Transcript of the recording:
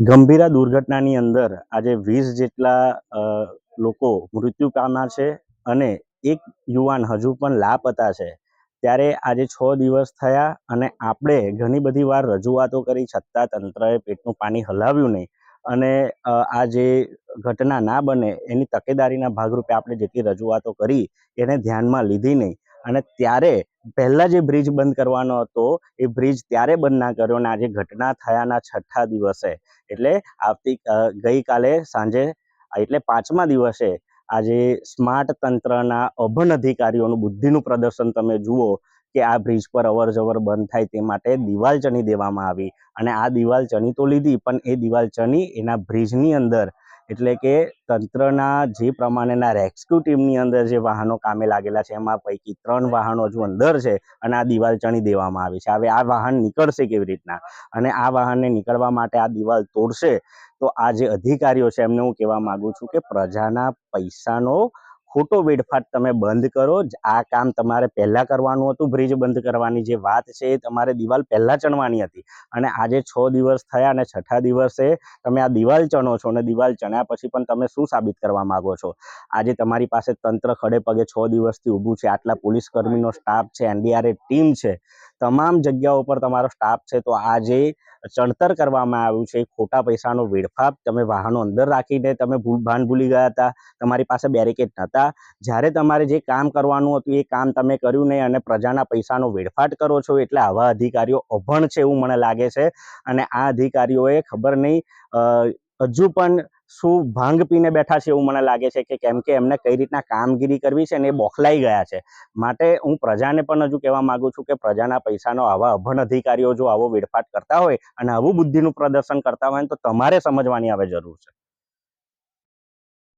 ગંભીરા દુર્ઘટનાની અંદર આજે વીસ જેટલા લોકો મૃત્યુ પામ્યા છે અને એક યુવાન હજુ પણ લાપતા છે. ત્યારે આજે છ દિવસ થયા અને આપણે ઘણી બધી વાર રજૂઆતો કરી, છતાં તંત્રએ પેટનું પાણી હલાવ્યું નહીં. અને આ જે ઘટના ના બને એની તકેદારીના ભાગરૂપે આપણે જેટલી રજૂઆતો કરી, એને ધ્યાનમાં લીધી નહીં. અને ત્યારે પહેલા જે બ્રિજ બંધ કરવાનો હતો, એ બ્રિજ ત્યારે બંધ ના કર્યો અને આજે ઘટના થયાના છઠ્ઠા દિવસે. એટલે આવતી ગઈકાલે સાંજે, એટલે પાંચમા દિવસે આજે સ્માર્ટ તંત્રના અભણ અધિકારીઓનું બુદ્ધિનું પ્રદર્શન તમે જુઓ કે આ બ્રિજ પર અવર જવર બંધ થાય તે માટે દિવાલ ચણી દેવામાં આવી. અને આ દિવાલ ચણી તો લીધી, પણ એ દિવાલ ચણી એના બ્રિજની અંદર એટલે કે તંત્રના જે પ્રમાણેના રેસ્ક્યુ ટીમની અંદર જે વાહનો કામે લાગેલા છે, એમાં પૈકી ત્રણ વાહનો હજુ અંદર છે અને આ દિવાલ ચણી દેવામાં આવી છે. હવે આ વાહન નીકળશે કેવી રીતના? અને આ વાહનને નીકળવા માટે આ દિવાલ તોડશે તો આ જે અધિકારીઓ છે એમને હું કહેવા માંગુ છું કે પ્રજાના પૈસાનો ખોટો વેડફાટ તમે બંધ કરો. આ કામ તમારે પહેલાં કરવાનું હતું. બ્રિજ બંધ કરવાની જે વાત છે એ તમારે દિવાલ પહેલાં ચણવાની હતી. અને આજે છ દિવસ થયા અને છઠ્ઠા દિવસે તમે આ દિવાલ ચણો છો અને દિવાલ ચણ્યા પછી પણ તમે શું સાબિત કરવા માંગો છો? આજે તમારી પાસે તંત્ર ખડે પગે છ દિવસથી ઊભું છે. આટલા પોલીસ કર્મીનો સ્ટાફ છે એનડીઆરએફ ટીમ છે. તમામ જગ્યાઓ પર તમારો સ્ટાફ છે. તો આજે ચણતર કરવામાં આવ્યું છે. ખોટા પૈસાનો વેડફાટ તમે વાહનો અંદર રાખીને તમે ભૂલ, ભાન ભૂલી ગયા હતા, તમારી પાસે બેરિકેડ નહોતા. જ્યારે તમારે જે કામ કરવાનું હતું, એ કામ તમે કર્યું નહીં અને પ્રજાના પૈસાનો વેડફાટ કરો છો એટલે આવા અધિકારીઓ અભણ છે એવું મને લાગે છે. અને આ અધિકારીઓએ ખબર નહીં હજુ પણ શું ભાંગ પીને બેઠા છે એવું મને લાગે છે કે કેમ કે એમને કઈ રીતના કામગીરી કરવી છે ને એ બોખલાઈ ગયા છે. માટે હું પ્રજાને પણ હજુ કહેવા માંગુ છું કે પ્રજાના પૈસાનો આવા અભણ અધિકારીઓ જો આવો વેડફાટ કરતા હોય અને આવું બુદ્ધિનું પ્રદર્શન કરતા હોય તો તમારે સમજવાની હવે જરૂર છે.